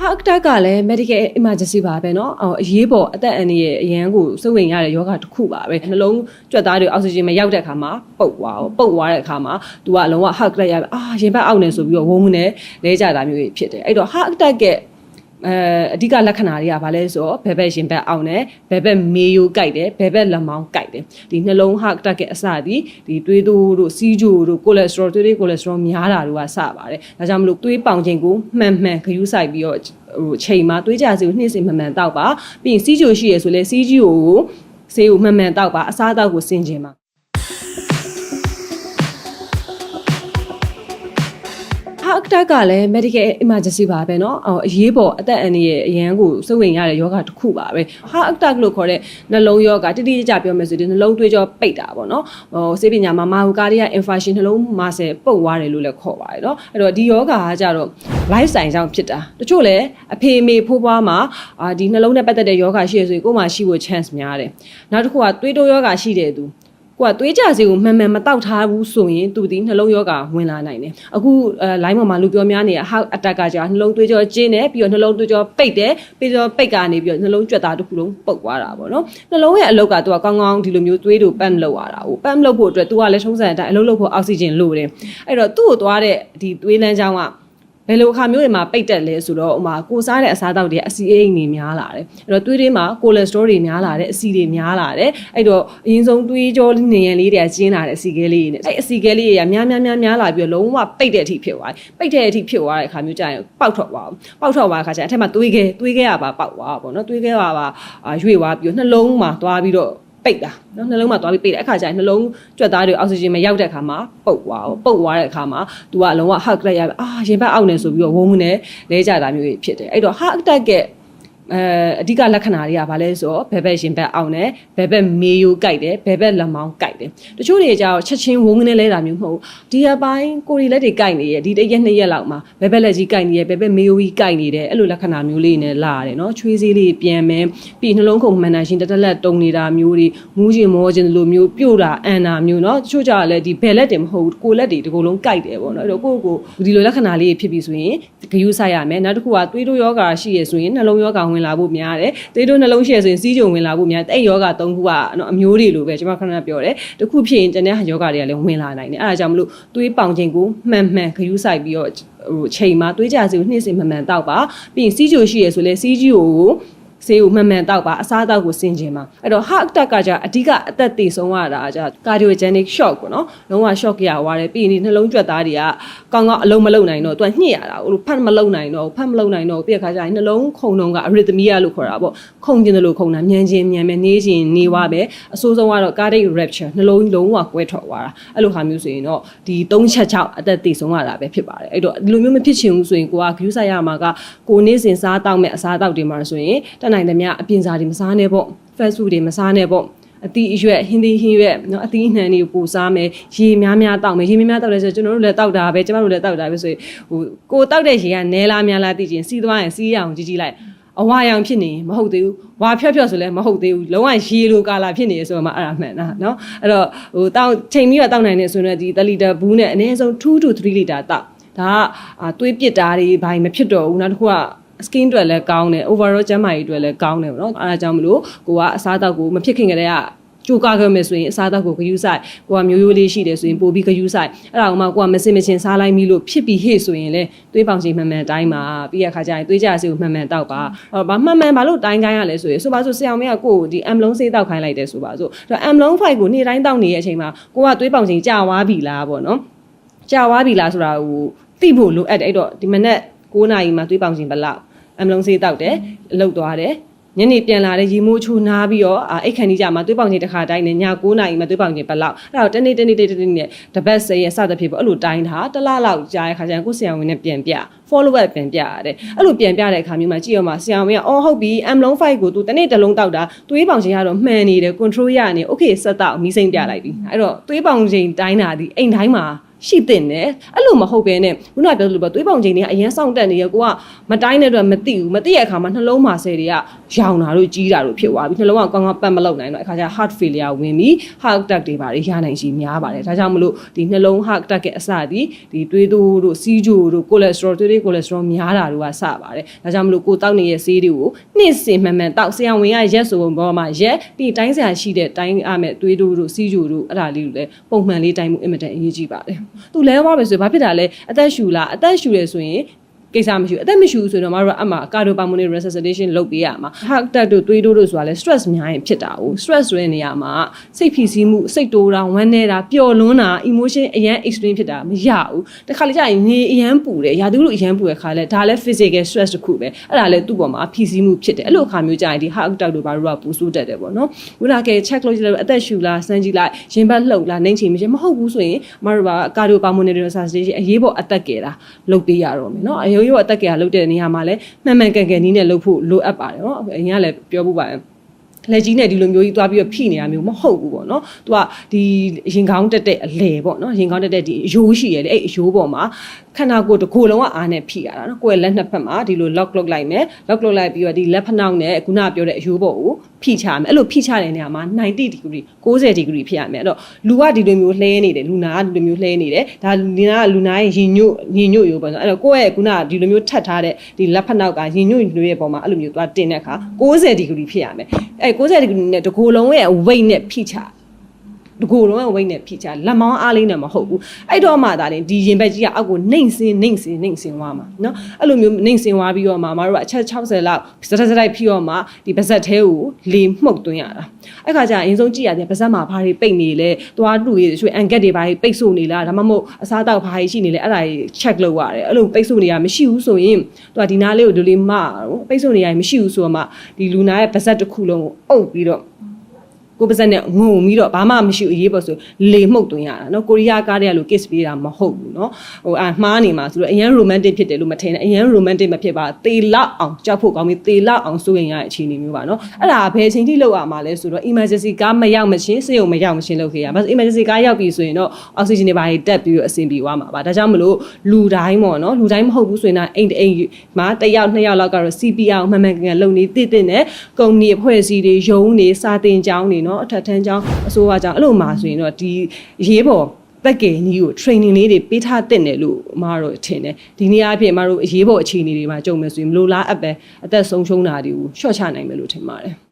ဟာအတက်ကလည်း medical emergency ပါပဲเนาะအော်အရေးပေါ်အသက်အန္တရာယ်အရန်ကိုစိုးဝင်ရတဲ့ယောဂတစ်ခုပါပဲနှလုံးကြွက်သားတွေအောက်ဆီဂျင်မရောက်တဲ့အခါမှာပုတ်သွားပုတ်သွားတဲ့အခါမှာ तू ကအလုံးဝ heart attack ရအာရင်ဘတ်အောက်နေဆိုပြီးတော့ဝုန်းဝုန်းနဲ့လဲကြတာမျိုးတွေဖြစ်တယ်အဲ့တော့ heart attack ရဲ့ အဲအဓိကလက္ခဏာတွေကဘာလဲဆိုတော့ဘယ်ဘက်ရင်ဘက်အောင်တယ်ဘယ်ဘက်မေးယိုကြိုက်တယ်ဘယ်ဘက်လက်မောင်းကြိုက်တယ်ဒီနှလုံး heart attack ရဲ့အစသည်ဒီသွေးတိုးတို့စီးကြိုတို့ cholesterol သွေးတွေ cholesterol များတာတို့ကစပါတယ်ဒါကြောင့်မလို့သွေးပေါင်ချိန်ကိုမှန်မှန်ခရူးဆိုင်ပြီးတော့ဟိုချိန်မှာသွေးကြစီကိုနှိမ့်စင်မှန်မှန်တောက်ပါပြီးရင်စီးကြိုရှိရဆိုလဲစီးကြိုကိုဆေးကိုမှန်မှန်တောက်ပါအစားအသောက်ကိုစင်ကျင်ပါ ဟာအတက်ကလည်း medical emergency ပါပဲเนาะအော်အရေးပေါ်အသက်အန္တရာယ်အရန်ကိုစိုးဝင်ရတဲ့ယောဂတစ်ခုပါပဲဟာအတက်လို့ခေါ်တဲ့နှလုံးယောဂတိတိကျကျပြောမယ်ဆိုရင်နှလုံးသွေးကြောပိတ်တာပေါ့เนาะဟိုဆေးပညာမှာမာဟူကာဒီယာ infarction နှလုံးမာဆယ်ပုတ်သွားတယ်လို့လည်းခေါ်ပါတယ်เนาะအဲ့တော့ဒီယောဂါကကြတော့ life style ကြောင့်ဖြစ်တာတချို့လည်းအဖေအမေဖိုးဖွားမှာအာဒီနှလုံးနဲ့ပတ်သက်တဲ့ယောဂါရှိရဆိုရင်ကိုယ်မှရှိဖို့ chance များတယ်နောက်တစ်ခုကသွေးတိုးယောဂါရှိတဲ့သူ ကိုကသွေးကြစီကိုမှန်မှန်မတောက်ထားဘူးဆိုရင်သူဒီနှလုံးယောဂါဝင်လာနိုင်တယ်အခုအဲ line ပေါ်မှာလူပြောများနေတဲ့ heart attack ကကြာနှလုံးသွေးကြောကျင်းတယ်ပြီးတော့နှလုံးသွေးကြောပိတ်တယ်ပြီးတော့ပိတ်ကနေပြီးတော့နှလုံးကြွက်သားတစ်ခုလုံးပုတ်သွားတာပေါ့နော်နှလုံးရဲ့အလုပ်ကသူကကောင်းကောင်းဒီလိုမျိုးသွေးတို့ပန့်လုပ်ရတာဟိုပန့်လုပ်ဖို့အတွက်သူကလည်းထုံးစံအတိုင်းအလုပ်လုပ်ဖို့အောက်ဆီဂျင်လိုတယ်အဲ့တော့သူ့ကိုသွားတဲ့ဒီသွေးလမ်းကြောင်းကဘ ယ်လိုအခါမျိုးတွေမှာပိတ်တက်လဲဆိုတော့ဥမာကိုစားတဲ့အစားအသောက်တွေအဆီအိမ်တွေများလာတယ်အဲ့တော့သွေးတွေမှာကိုလက်စထရောတွေများလာတယ်အဆီတွေများလာတယ်အဲ့တော့အရင်ဆုံးသွေးကြောနေရန်လေးတွေကကျင်းလာတဲ့အဆီခဲလေးတွေနဲ့အဲ့အဆီခဲလေးတွေကများများများများလာပြီးတော့လုံးဝပိတ်တဲ့အထိဖြစ်သွားတယ်ပိတ်တဲ့အထိဖြစ်သွားတဲ့အခါမျိုးကျရင်ပေါက်ထွက်သွားအောင်ပေါက်ထွက်သွားတဲ့အခါကျရင်အထက်မှာသွေးခဲသွေးခဲကပါပေါက်သွားပါဘောနော်သွေးခဲကပါအာရွေ့သွားပြီးတော့နှလုံးမှာသွားပြီးတော့ ပိတ်တာနော်နှလုံးမှာသွားပြီးပိတ်တယ်အခါကျရင်နှလုံးကြွက်သားတွေအောက်ဆီဂျင်မရောက်တဲ့အခါမှာပုတ်သွားပုတ်သွားတဲ့အခါမှာ तू ကအလုံးဝ heart attack ရအာရင်ဘတ်အောက်နေဆိုပြီးတော့ဝုန်းဝုန်းနဲ့လဲကြတာမျိုးတွေဖြစ်တယ်အဲ့တော့ heart attack ရဲ့ အဲအဓိကလက္ခဏာတွေကဘာလဲဆိုတော့ဘယ်ဘက်ရင်ဘက်အောင်တယ်ဘယ်ဘက်မေးယိုကြိုက်တယ်ဘယ်ဘက်လက်မောင်းကြိုက်တယ်တချို့တွေကြတော့ချက်ချင်းဝုန်းကနေလဲတာမျိုးမဟုတ်ဘူးဒီအပိုင်းကိုရီလက်တွေကြိုက်နေရဲ့ဒီတစ်ရက်နှစ်ရက်လောက်မှာဘယ်ဘက်လက်ကြီးကြိုက်နေရဲ့ဘယ်ဘက်မေးယိုကြီးကြိုက်နေတယ်အဲ့လိုလက္ခဏာမျိုးလေးနဲ့လာရတယ်နော်ချွေးစည်းလေးပြန်မယ်ပြီးနှလုံးခုန်မှန်တာရှင်တက်တက်လက်တုံနေတာမျိုးတွေမူးကျင်မောကျင်လိုမျိုးပြို့တာအန်တာမျိုးနော်တချို့ကြလည်းဒီဘယ်လက်တွေမဟုတ်ဘူးကိုလက်တွေဒီကုလုံးကြိုက်တယ်ပေါ့နော်အဲ့တော့ကိုကိုဒီလိုလက္ခဏာလေးဖြစ်ပြီဆိုရင်ဂယုဆိုင်ရမယ်နောက်တစ်ခုကသွေးတိုးယောဂါရှိရဆိုရင်နှလုံးယောဂါဝင်လာဖို့များတယ်သွေးတိုးနှလုံးရှိရဆိုရင်စီးကြုံဝင်လာဖို့များတယ်အဲ့ယောဂါ၃ခုကနော်အမျိုးတွေလိုပဲကျွန်မခဏပြောတယ်တစ်ခုဖြစ်ရင်တနေ့ယောဂါတွေကလည်းဝင်လာနိုင်တယ်အဲ့ဒါကြောင့်မလို့သွေးပေါင်ချိန်ကိုမှန်မှန်ဂယုဆိုင်ပြီးတော့ဟိုချိန်မှာသွေးကြစီကိုနှိမ့်စင်မှန်မှန်တောက်ပါပြီးရင်စီးကြိုရှိရဆိုလဲစီးကြီးကို ဈေးကိုမှန်မှန်တောက်ပါအစားအသောက်ကိုစင်ကျင်ပါအဲ့တော့ heart attack ကကြာအဓိကအသက်သေဆုံးရတာကြာ cardiogenic shock ပေါ့နော်လုံးဝ shock ရသွားတယ်ပြီးရင်နှလုံးကြွက်သားတွေကကောင်းကောင်းအလုံးမလုံနိုင်တော့သူကညှစ်ရတာဟိုလိုဖတ်မလုံနိုင်တော့ဖတ်မလုံနိုင်တော့ပြည့်ခါကြာနှလုံးခုန်တုံးက arrhythmia လို့ခေါ်တာပေါ့ခုန်ကျင်တယ်လို့ခုန်တာမြန်ကျင်မြန်ပဲနေကျင်နေွားပဲအဆိုးဆုံးကတော့ cardiac rupture နှလုံးလုံးဝကွဲထွက်သွားတာအဲ့လိုဟာမျိုးဆိုရင်တော့ဒီ၃ချက်6အသက်သေဆုံးရတာပဲဖြစ်ပါတယ်အဲ့တော့ဒီလိုမျိုးမဖြစ်ချင်ဘူးဆိုရင်ကိုကဂရုစိုက်ရမှာကကိုနေ့စဉ်စားတောက်မဲ့အစားအသောက်တွေမှာဆိုရင်တက်နိုင်သမျှအပြင်စားတွေမစားနဲ့ပေါ့ fast food တွေမစားနဲ့ပေါ့အသီးအရွက်ဟင်းသီးဟင်းရွက်เนาะအသီးအနှံတွေပိုစားမယ်ရေများများတောက်မယ်ရေများများတောက်လဲဆိုကျွန်တော်တို့လည်းတောက်တာပဲကျမတို့လည်းတောက်တာပဲဆိုရင်ဟိုကိုတောက်တဲ့ရေကနဲလားများလားသိချင်းစီးသွားရင်စီးရအောင်ကြီးကြီးလိုက်အဝါရောင်ဖြစ်နေမဟုတ်သေးဘူးဝါဖြော့ဖြော့ဆိုလည်းမဟုတ်သေးဘူးလုံးဝရေလိုကာလာဖြစ်နေဆိုတော့မှအဲ့ဒါမှန်တာเนาะအဲ့တော့ဟိုတောက်ချိန်ပြီးတော့တောက်နိုင်နေဆိုရင်ဒီ1လီတာဘူးနဲ့အနည်းဆုံး2 to 3လီတာတောက်ဒါကသွေးပစ်တာတွေဘာမဖြစ်တော့ဘူးနောက်တစ်ခုက skin အတွက်လည်းကောင်းတယ် overall ကျန်းမာရေးအတွက်လည်းကောင်းတယ်ပေါ့နော်အဲဒါကြောင့်မလို့ကိုကအစားအသောက်ကိုမဖြစ်ခင်ကတည်းကကြိုးကားခဲ့မယ်ဆိုရင်အစားအသောက်ကိုဂယူးဆိုင်ကိုကမျိုးရိုးလေးရှိတယ်ဆိုရင်ပို့ပြီးဂယူးဆိုင်အဲ့ဒါကမှကိုကမစင်မချင်းစားလိုက်ပြီလို့ဖြစ်ပြီးဟေ့ဆိုရင်လေသွေးပေါင်ချိန်မှန်မှန်တိုင်းမှာပြီးရခါကျရင်သွေးကြစီကိုမှန်မှန်တောက်ပါဟောဘာမှန်မှန်ဘာလို့တိုင်းခိုင်းရလဲဆိုရင်ဆိုပါဆိုဆရာမင်းကကိုကိုဒီ M လုံးဆေးတောက်ခိုင်းလိုက်တယ်ဆိုပါဆိုတော့ M လုံး5ကိုနေ့တိုင်းတောက်နေတဲ့အချိန်မှာကိုကသွေးပေါင်ချိန်ကြာသွားပြီလားပေါ့နော်ကြာသွားပြီလားဆိုတာဟိုသိဖို့လိုအပ်တယ်အဲ့တော့ဒီမနေ့9နာရီမှာသွေးပေါင်ချိန်ဘယ်လောက် အမလုံးဆေးတောက်တယ်အလုတ်သွားတယ်ညနေပြန်လာတဲ့ရေမိုးချိုးနားပြီးတော့အိတ်ခန်ကြီးကြမှာသွေးပေါင်ချိန်တစ်ခါတိုင်းနဲ့ည9နာရီမှာသွေးပေါင်ချိန်ဘယ်လောက်အဲ့တော့တနေ့တနေ့တနေ့တနေ့နဲ့တပတ်စရဲ့စသဖြင့်ပေါ့အဲ့လိုတိုင်းတာတစ်လလောက်ကြာတဲ့ခါကျရင်ကိုဆရာဝန်နဲ့ပြန်ပြ follow up ပြန်ပြရတယ်အဲ့လိုပြန်ပြတဲ့အခါမျိုးမှာကြည့်ရမှာဆရာဝန်ကအော်ဟုတ်ပြီ M လုံး5ကို तू တနေ့တစ်လုံးတောက်တာသွေးပေါင်ချိန်ကတော့မှန်နေတယ် control ရနေ okay ဆက်တော့မီးစိမ့်ပြလိုက်ပြီအဲ့တော့သွေးပေါင်ချိန်တိုင်းတာဒီအိမ်တိုင်းမှာ ရှိတဲ့နဲ့အဲ့လိုမဟုတ်ဘဲနဲ့ခုနကပြောသလိုပဲသွေးပေါင်ချိန်တွေကအရင်စောင့်တက်နေရကိုကမတိုင်းတဲ့အတွက်မသိဘူးမသိရအခါမှာနှလုံးမှာဆယ်တွေကရောင်တာတို့ကြီးတာတို့ဖြစ်သွားပြီနှလုံးကကောင်းကောင်းပတ်မလုပ်နိုင်တော့အခါကျ heart failure ဝင်ပြီး heart attack တွေပါတွေရနိုင်ရှိများပါတယ်ဒါကြောင့်မလို့ဒီနှလုံး heart attack ရဲ့အစဒီဒီသွေးတိုးတို့စီးကြိုတို့ cholesterol သွေးတွေ cholesterol များတာတို့ကစပါတယ်ဒါကြောင့်မလို့ကိုတောက်နေတဲ့ဆေးတွေကိုနှစ်စင်မှန်မှန်တောက်ဆရာဝန်ကရက်ဆိုဘောမှာရက်ပြီးတိုင်းဆရာရှိတဲ့တိုင်းအမဲ့သွေးတိုးတို့စီးကြိုတို့အဲ့ဒါလေးတွေလည်းပုံမှန်လေးတိုင်းမှုအင်မတန်အရေးကြီးပါတယ်သူလဲသွားမယ်ဆိုရင်ဘာဖြစ်တာလဲအသက်ရှူလားအသက်ရှူရဆိုရင် ကိစ္စမရှိဘူးအသက်မရှိဘူးဆိုရင်တော့မတို့ကအမှ cardiopulmonary resuscitation လုပ်ပေးရမှာ heart attack တို့သွေးတိုးတို့ဆိုတာလဲ stress များရင်ဖြစ်တာ哦 stress ဆိုတဲ့နေရာမှာစိတ်ဖိစီးမှုစိတ်တိုးတာဝမ်းနေတာပျော်လွန်းတာ emotion အရန် extreme ဖြစ်တာမရဘူးတခါလေကြာရင်နေအရန်ပူတယ်ရာသီဥတုအရန်ပူတဲ့ခါလဲဒါလဲ physical stress တစ်ခုပဲအဲ့ဒါလဲသူ့ပေါ်မှာဖိစီးမှုဖြစ်တယ်အဲ့လိုအခါမျိုးကြာရင်ဒီ heart attack တို့ဘာလို့ကပူဆိုးတတ်တယ်ပေါ့နော်ခုနက check လုပ်ကြည့်လိုက်အသက်ရှူလားစမ်းကြည့်လိုက်ရင်ဘတ်လှုပ်လားနှိမ့်ချင်မရှိမဟုတ်ဘူးဆိုရင်မတို့က cardiopulmonary resuscitation အရေးပေါ်အသက်ကယ်တာလုပ်ပေးရတော့မယ်နော်အရိုးရိုးအသက်ကယ်တာလုပ်တဲ့နေရာမှာလဲမှန်မှန်ကန်ကန်နီးနဲ့လုပ်ဖို့လိုအပ်ပါတယ်နော်အရင်ကလည်းပြောဖို့ပါတယ် လက်ကြီးနဲ့ဒီလိုမျိုးကြီးသွားပြီးတော့ဖိနေတာမျိုးမဟုတ်ဘူးပေါ့နော်။ तू ကဒီရင်ကောင်းတက်တဲ့အလဲပေါ့နော်။ရင်ကောင်းတက်တဲ့ဒီအယိုးရှိရလေအဲ့အယိုးပေါ်မှာခန္ဓာကိုယ်တစ်ကိုယ်လုံးကအားနဲ့ဖိရတာနော်။ကိုယ်ရဲ့လက်နှစ်ဖက်မှာဒီလို lock လုပ်လိုက်မယ်။ lock လုပ်လိုက်ပြီးတော့ဒီလက်ဖက်နှောက်နဲ့ခုနကပြောတဲ့အယိုးပေါ်ကိုဖိချမယ်။အဲ့လိုဖိချတဲ့နေရာမှာ90 degree 60 degree ဖြစ်ရမယ်။အဲ့တော့လူကဒီလိုမျိုးလှဲနေတယ်လူနာကဒီလိုမျိုးလှဲနေတယ်။ဒါလူနာကလူနာရဲ့ရင်ညွတ်ရင်ညွတ်ရိုးပေါ့နော်။အဲ့တော့ကိုယ့်ရဲ့ခုနကဒီလိုမျိုးထပ်ထားတဲ့ဒီလက်ဖက်နှောက်ကရင်ညွတ်ရိုးရဲ့ပေါ်မှာအဲ့လိုမျိုးသွားတင်တဲ့အခါ60 degree ဖြစ်ရမယ်။အဲ့60 degree နဲ့တကိုယ်လုံးရဲ့ weight နဲ့ဖိချ တကိုယ်လုံးဝိတ်နဲ့ဖြီးချလက်မောင်းအားလေးနဲ့မဟုတ်ဘူးအဲ့တော့မှသာလေဒီရင်ဘက်ကြီးကအောက်ကိုနှိမ့်စင်းနှိမ့်စင်းနှိမ့်စင်းဝါမှာနော်အဲ့လိုမျိုးနှိမ့်စင်းဝါပြီးတော့မှမတို့ကအချက်60လောက်စတက်စတိုက်ဖြီးတော့မှဒီပါဇက်သေးကိုလေမှုတ်သွင်းရတာအဲ့ခါကျအရင်ဆုံးကြည့်ရတယ်ပါဇက်မှာဘာတွေပိတ်နေလဲသွားတူရရွှေအန်ကက်တွေဘာတွေပိတ်ဆို့နေလားဒါမှမဟုတ်အစားတောက်ဘာတွေရှိနေလဲအဲ့ဒါတွေ check လုပ်ရတယ်အဲ့လိုပိတ်ဆို့နေရမရှိဘူးဆိုရင်သူကဒီနားလေးကိုဒီလေးမပိတ်ဆို့နေရမရှိဘူးဆိုတော့မှဒီလူနာရဲ့ပါဇက်တစ်ခုလုံးကိုအုပ်ပြီးတော့ ကိုပါဇက်နဲ့ငုံပြီးတော့ဘာမှမရှိဘူးအရေးပေါ်ဆိုလေမှုတ်သွင်းရတာเนาะကိုရီးယားကားတွေကလို့ kiss ပေးတာမဟုတ်ဘူးเนาะဟိုအာမှားနေမှာဆိုတော့အရန် romantic ဖြစ်တယ်လို့မထင်နဲ့အရန် romantic မဖြစ်ပါသေလောက်အောင်ကြောက်ဖို့ကောင်းပြီသေလောက်အောင်စိုးရင်ရတဲ့အခြေအနေမျိုးပါเนาะအဲ့ဒါဘယ်အချိန်ထိလောက်ရမှာလဲဆိုတော့ emergency ကားမရောက်မချင်းစေုံမရောက်မချင်းလုပ်ခဲ့ရဘာလို့ emergency ကားရောက်ပြီဆိုရင်တော့ oxygen တွေဘာတွေတက်ပြီးတော့အဆင်ပြေသွားမှာပါဒါကြောင့်မလို့လူတိုင်းပေါ့เนาะလူတိုင်းမဟုတ်ဘူးဆိုရင်တော့အိမ်အိမ်မှာတစ်ယောက်နှစ်ယောက်လောက်ကတော့ CPR မှန်မှန်ကန်ကန်လုပ်နေတည်တည်နဲ့ကုမ္ပဏီအဖွဲ့အစည်းတွေရုံးတွေစာတင်ကျောင်းတွေเนาะ าะအထက်ထန်းကျောင်းအစိုးရကျောင်းအဲ့လိုမှာဆိုရင်တော့ဒီရေးပေါ်တက်ကယ်နီးကို training လေးတွေပေးထားတဲ့တယ်လို့အမတို့ထင်တယ်ဒီနေ့အဖြစ်အမတို့အရေးပေါ်အခြေအနေတွေမှာကြုံမယ်ဆိုရင်မလိုလားအပ်ပဲအသက်ဆုံးရှုံးတာတွေကိုရှော့ချနိုင်မယ်လို့ထင်ပါတယ်